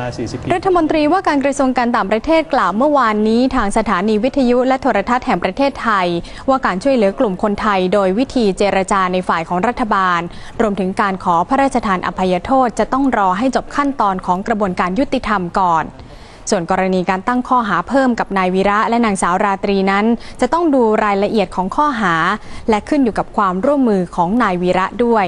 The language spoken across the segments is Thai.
ลา 40ปีรัฐมนตรีว่าการกระทรวงการต่างประเทศกล่าวเมื่อวานนี้ทางสถานีวิทยุและโทรทัศน์แห่งประเทศไทย ว่าการช่วยเหลือกลุ่มคนไทย โดยวิธีเจรจาในฝ่ายของรัฐบาล รวมถึงการขอพระราชทานอภัยโทษจะต้องรอให้จบขั้นตอนของกระบวนการยุติธรรมก่อนส่วนกรณีการตั้งข้อหาเพิ่มกับนายวีระและนางสาวราตรีนั้น จะต้องดูรายละเอียดของข้อหา และขึ้นอยู่กับความร่วมมือของนายวีระด้วย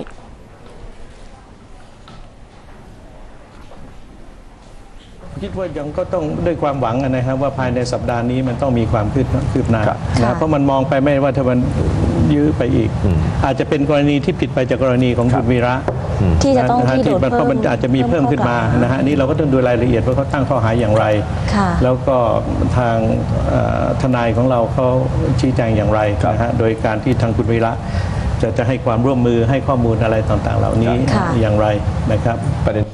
คิดว่ายังก็ต้องด้วยความหวังนะครับว่าภายในสัปดาห์นี้มันต้องมีความคืบคืบหน้าครับนะเพราะมันมองไปไม่ว่าถ้ามันยื้อไปอีก อาจจะเป็นกรณีที่ผิดไปจากกรณีของคุณวีระที่จะต้องนฮที่โดนมันเพราะมันอาจจะมีเพิ่มขึ้นมานะฮะนี่เราก็ต้องดูรายละเอียดว่าเขาตั้งข้อหาอย่างไรค่ะแล้วก็ทางเอ่อทนายของเราเขาชี้แจงอย่างไรนะฮะโดยการที่ทางคุณวีระจะจะให้ความร่วมมือให้ข้อมูลอะไรต่างๆ เหล่านี้ค่ะอย่างไรนะครับประเด็น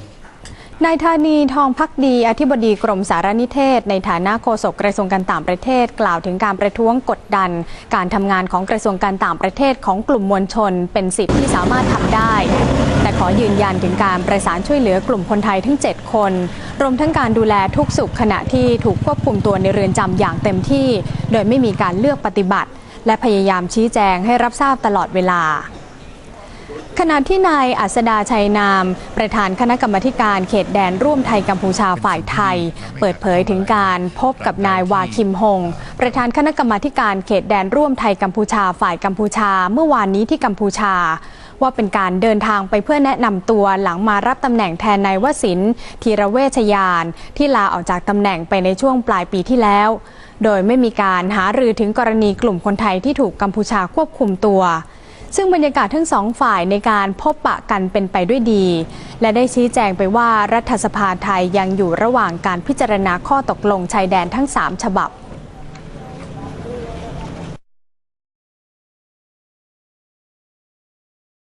นายธานีทองพักดีอธิบดีกรมสารนิเทศ ในฐานะโฆษกกระทรวงการต่างประเทศ กล่าวถึงการประท้วงกดดัน การทำงานของกระทรวงการต่างประเทศของกลุ่มมวลชน เป็นสิทธิ์ที่สามารถทำได้ แต่ขอยืนยันถึงการประสานช่วยเหลือกลุ่มคนไทยทั้ง 7 คน รวมทั้งการดูแลทุกสุขขณะที่ถูกควบคุมตัวในเรือนจำอย่างเต็มที่ โดยไม่มีการเลือกปฏิบัติ และพยายามชี้แจงให้รับทราบตลอดเวลา ขณะที่นายอัสดาชัยนาม ประธานคณะกรรมการเขตแดนร่วมไทยกัมพูชาฝ่ายไทย เปิดเผยถึงการพบกับนายวาคิมฮง ประธานคณะกรรมการเขตแดนร่วมไทยกัมพูชาฝ่ายกัมพูชา เมื่อวานนี้ที่กัมพูชา ว่าเป็นการเดินทางไปเพื่อแนะนำตัวหลังมารับตำแหน่งแทนนายวสินทีระเวชยาน ที่ลาออกจากตำแหน่งไปในช่วงปลายปีที่แล้ว โดยไม่มีการหารือถึงกรณีกลุ่มคนไทยที่ถูกกัมพูชาควบคุมตัว ซึ่งบรรยากาศทั้งสองฝ่ายในการพบปะกันเป็นไปด้วยดี และได้ชี้แจงไปว่ารัฐสภาไทยยังอยู่ระหว่างการพิจารณาข้อตกลงชายแดนทั้ง 3 ฉบับ